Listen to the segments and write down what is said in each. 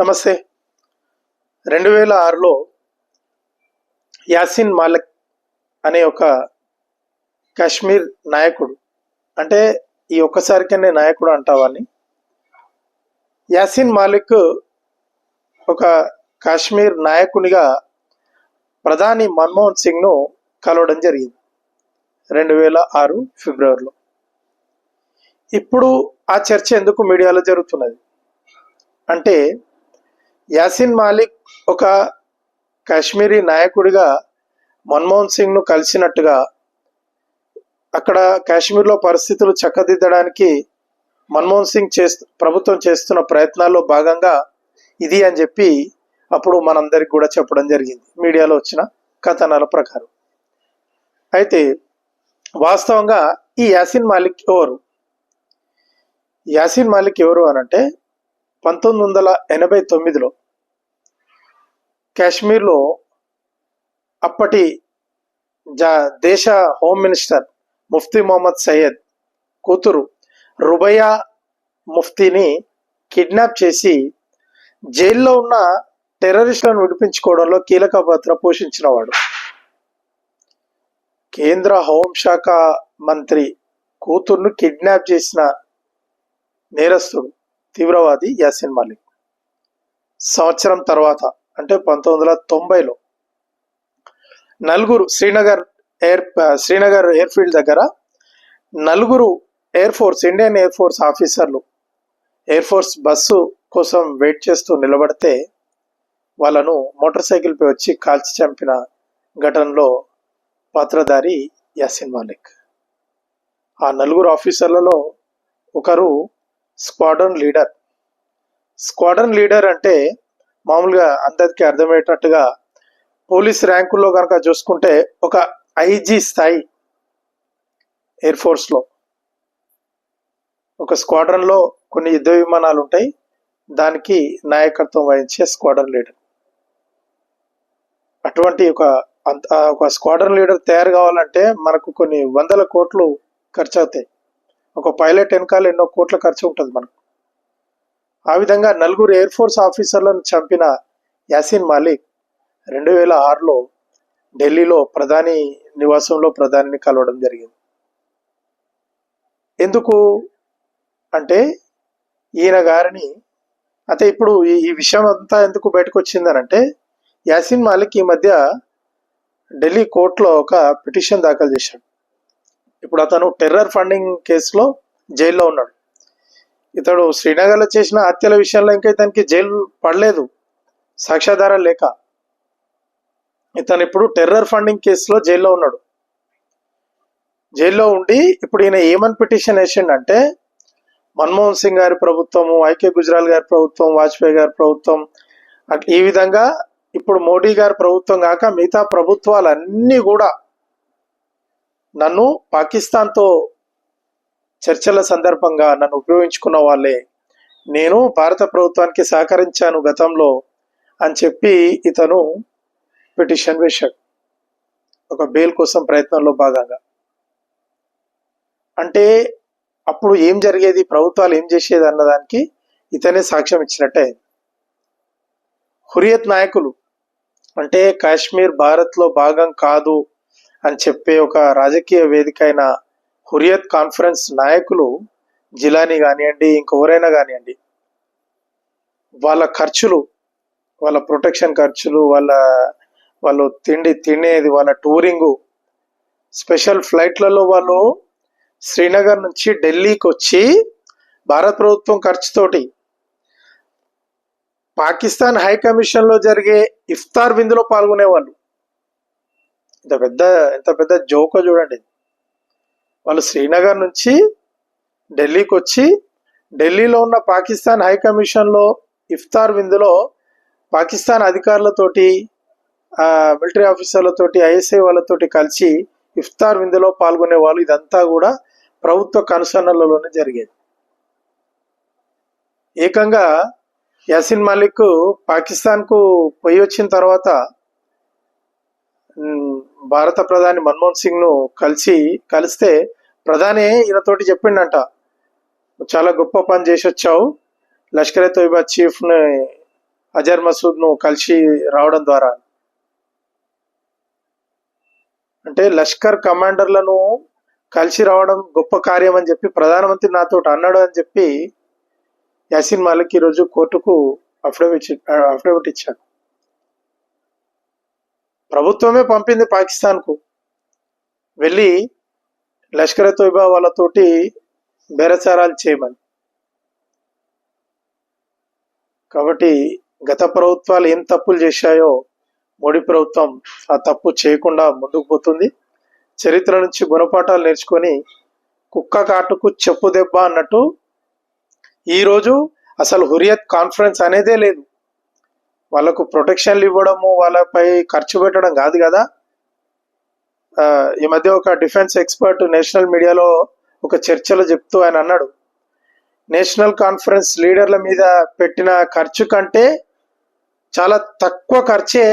నమస్తే. రెండు వేల ఆరులో యాసిన్ మాలిక్ అనే ఒక కాశ్మీర్ నాయకుడు అంటే ఈ ఒక్కసారికనే నాయకుడు అంటావాన్ని యాసిన్ మాలిక్ ఒక కాశ్మీర్ నాయకునిగా ప్రధాని మన్మోహన్ సింగ్ను కలవడం జరిగింది రెండు వేల ఆరు ఫిబ్రవరిలో. ఇప్పుడు ఆ చర్చ ఎందుకు మీడియాలో జరుగుతున్నది? అంటే యాసిన్ మాలిక్ ఒక కాశ్మీరీ నాయకుడిగా మన్మోహన్ సింగ్ను కలిసినట్టుగా అక్కడ కాశ్మీర్లో పరిస్థితులు చక్కదిద్దడానికి మన్మోహన్ సింగ్ చేస్తు ప్రభుత్వం చేస్తున్న ప్రయత్నాల్లో భాగంగా ఇది అని చెప్పి అప్పుడు మనందరికి కూడా చెప్పడం జరిగింది. మీడియాలో వచ్చిన కథనాల ప్రకారం. అయితే వాస్తవంగా ఈ యాసిన్ మాలిక్ ఎవరు? యాసిన్ మాలిక్ ఎవరు అనంటే పంతొమ్మిది వందల ఎనభై తొమ్మిదిలో కాశ్మీర్లో అప్పటి జా దేశ హోమ్ మినిస్టర్ ముఫ్తీ మొహమ్మద్ సయ్యద్ కూతురు రుబయా ముఫ్తీని కిడ్నాప్ చేసి జైల్లో ఉన్న టెర్రరిస్టులను విడిపించుకోవడంలో కీలక పాత్ర పోషించినవాడు. కేంద్ర హోంశాఖ మంత్రి కూతుర్ను కిడ్నాప్ చేసిన నేరస్తుడు తీవ్రవాది యాసిన్ మాలిక్. సంవత్సరం తర్వాత అంటే పంతొమ్మిది వందల తొంభైలో. నలుగురు శ్రీనగర్ ఎయిర్ శ్రీనగర్ ఎయిర్ఫీల్డ్ దగ్గర నలుగురు air force Indian air force ఆఫీసర్లు ఎయిర్ ఫోర్స్ బస్సు కోసం వెయిట్ చేస్తూ నిలబడితే వాళ్ళను మోటార్ సైకిల్పై వచ్చి కాల్చి చంపిన ఘటనలో పాత్రధారి యాసిన్ మాలిక్. ఆ నలుగురు ఆఫీసర్లలో ఒకరు స్క్వాడన్ లీడర్. స్క్వాడన్ లీడర్ అంటే మామూలుగా అందరికీ అర్థమయ్యేటట్టుగా పోలీస్ ర్యాంకుల్లో కనుక చూసుకుంటే ఒక ఐజీ స్థాయి ఎయిర్ ఫోర్స్లో ఒక స్క్వాడ్రన్లో కొన్ని యుద్ధ విమానాలు ఉంటాయి. దానికి నాయకత్వం వహించే స్క్వాడ్రన్ లీడర్. అటువంటి ఒక అంత ఒక స్క్వాడ్రన్ లీడర్ తయారు కావాలంటే మనకు కొన్ని వందల కోట్లు ఖర్చు అవుతాయి ఒక పైలట్ వెనకాల ఎన్నో కోట్ల ఖర్చు ఉంటుంది మనకు. ఆ విధంగా నలుగురు ఎయిర్ ఫోర్స్ ఆఫీసర్లను చంపిన యాసిన్ మాలిక్ రెండు వేల ఆరులో ఢిల్లీలో ప్రధాని నివాసంలో ప్రధానిని కలవడం జరిగింది. ఎందుకు అంటే ఈయన గారిని అయితే ఇప్పుడు ఈ విషయం అంతా ఎందుకు బయటకు వచ్చిందనంటే యాసిన్ మాలిక్ ఈ మధ్య ఢిల్లీ కోర్టులో ఒక పిటిషన్ దాఖలు చేశాడు. ఇప్పుడు అతను టెర్రర్ ఫండింగ్ కేసులో జైల్లో ఉన్నాడు. ఇతడు శ్రీనగర్లో చేసిన హత్యల విషయంలో ఇంకా ఇతనికి జైలు పడలేదు సాక్ష్యాధారాలు లేక. ఇతను ఇప్పుడు టెర్రర్ ఫండింగ్ కేసులో జైల్లో ఉన్నాడు. జైల్లో ఉండి ఇప్పుడు ఈయన ఏమని పిటిషన్ వేసిండంటే మన్మోహన్ సింగ్ గారి ప్రభుత్వము ఐకే గుజరాల్ గారి ప్రభుత్వం వాజ్పేయి గారి ప్రభుత్వం అట్- ఈ విధంగా ఇప్పుడు మోడీ గారి ప్రభుత్వం కాక మిగతా ప్రభుత్వాలన్నీ కూడా నన్ను పాకిస్తాన్తో చర్చల సందర్భంగా నన్ను ఉపయోగించుకున్న వాళ్ళే. నేను భారత ప్రభుత్వానికి సహకరించాను గతంలో అని చెప్పి ఇతను పిటిషన్ వేశాడు. ఒక బెయిల్ కోసం ప్రయత్నంలో భాగంగా. అంటే అప్పుడు ఏం జరిగేది? ప్రభుత్వాలు ఏం చేసేది అన్నదానికి ఇతనే సాక్ష్యం ఇచ్చినట్టే హురియత్ నాయకులు అంటే కాశ్మీర్ భారత్లో భాగం కాదు అని చెప్పే ఒక రాజకీయ వేదిక అయిన హురియత్ కాన్ఫరెన్స్ నాయకులు జిలానీ కానివ్వండి ఇంకెవరైనా కానివ్వండి వాళ్ళ ఖర్చులు వాళ్ళ ప్రొటెక్షన్ ఖర్చులు వాళ్ళ వాళ్ళు తిండి తినేది వాళ్ళ టూరింగు స్పెషల్ ఫ్లైట్లలో వాళ్ళు శ్రీనగర్ నుంచి ఢిల్లీకి వచ్చి భారత ప్రభుత్వం ఖర్చుతోటి పాకిస్తాన్ హై కమిషన్లో జరిగే ఇఫ్తార్ విందులో పాల్గొనేవాళ్ళు. ఇంత పెద్ద ఇంత పెద్ద జోకో చూడండి. వాళ్ళు శ్రీనగర్ నుంచి ఢిల్లీకి వచ్చి ఢిల్లీలో ఉన్న పాకిస్తాన్ హై కమిషన్లో ఇఫ్తార్ విందులో పాకిస్తాన్ అధికారులతోటి మిలిటరీ ఆఫీసర్లతోటి ఐఎస్ఐ వాళ్ళతోటి కలిసి ఇఫ్తార్ విందులో పాల్గొనే వాళ్ళు ఇదంతా కూడా ప్రభుత్వ కనుసన్నలలోనే జరిగేది. ఏకంగా యాసిన్ మాలిక్ పాకిస్తాన్కు పోయి వచ్చిన తర్వాత భారత ప్రధాని మన్మోహన్ సింగ్ను కలిసి కలిస్తే ప్రధాని ఈయనతోటి చెప్పిండంట చాలా గొప్ప పని చేసి వచ్చావు లష్కర్ తోయిబా చీఫ్ని అజర్ మసూద్ను కలిసి రావడం ద్వారా. అంటే లష్కర్ కమాండర్లను కలిసి రావడం గొప్ప కార్యం అని చెప్పి ప్రధానమంత్రి నాతో అన్నాడు అని చెప్పి యాసిన్ మాలిక్ ఈరోజు కోర్టుకు అఫిడవిట్ అఫిడవిట్ ఇచ్చాడు ప్రభుత్వమే పంపింది పాకిస్తాన్కు. వెళ్ళి లష్కర్ తోయిబా వాళ్ళతోటి బేరసారాలు చేయమని. కాబట్టి గత ప్రభుత్వాలు ఏం తప్పులు చేశాయో మోడీ ప్రభుత్వం ఆ తప్పు చేయకుండా ముందుకు పోతుంది. చరిత్ర నుంచి గుణపాఠాలు నేర్చుకొని కుక్క కాటుకు చెప్పు దెబ్బ అన్నట్టు ఈరోజు అసలు హురియత్ కాన్ఫరెన్స్ అనేదే లేదు. వాళ్ళకు ప్రొటెక్షన్లు ఇవ్వడము వాళ్ళపై ఖర్చు పెట్టడం కాదు కదా. ఈ మధ్య ఒక డిఫెన్స్ ఎక్స్పర్ట్ నేషనల్ మీడియాలో ఒక చర్చలో చెప్తూ ఆయన అన్నాడు నేషనల్ కాన్ఫరెన్స్ లీడర్ల మీద పెట్టిన ఖర్చు కంటే చాలా తక్కువ ఖర్చే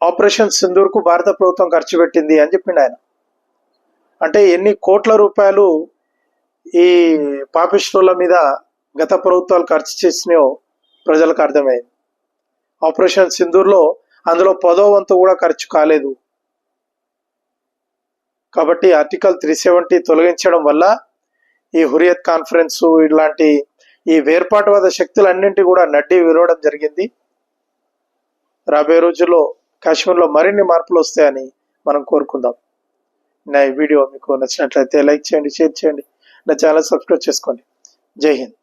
ఆపరేషన్ సింధూర్కు భారత ప్రభుత్వం ఖర్చు పెట్టింది అని చెప్పిండు ఆయన. అంటే ఎన్ని కోట్ల రూపాయలు ఈ పాపిస్టుల మీద గత ప్రభుత్వాలు ఖర్చు చేసినాయో ప్రజలకు అర్థమైంది. ఆపరేషన్ సింధూర్లో అందులో పదో వంతు కూడా ఖర్చు కాలేదు. కాబట్టి ఆర్టికల్ త్రీ సెవెంటీ తొలగించడం వల్ల ఈ హురియత్ కాన్ఫరెన్స్ ఇలాంటి ఈ వేర్పాటువాద శక్తులన్నింటి కూడా నడ్డి విరవడం జరిగింది. రాబోయే రోజుల్లో కాశ్మీర్లో మరిన్ని మార్పులు వస్తాయని మనం కోరుకుందాం. నా ఈ వీడియో మీకు నచ్చినట్లయితే లైక్ చేయండి షేర్ చేయండి నా ఛానల్ సబ్స్క్రైబ్ చేసుకోండి. జై హింద్.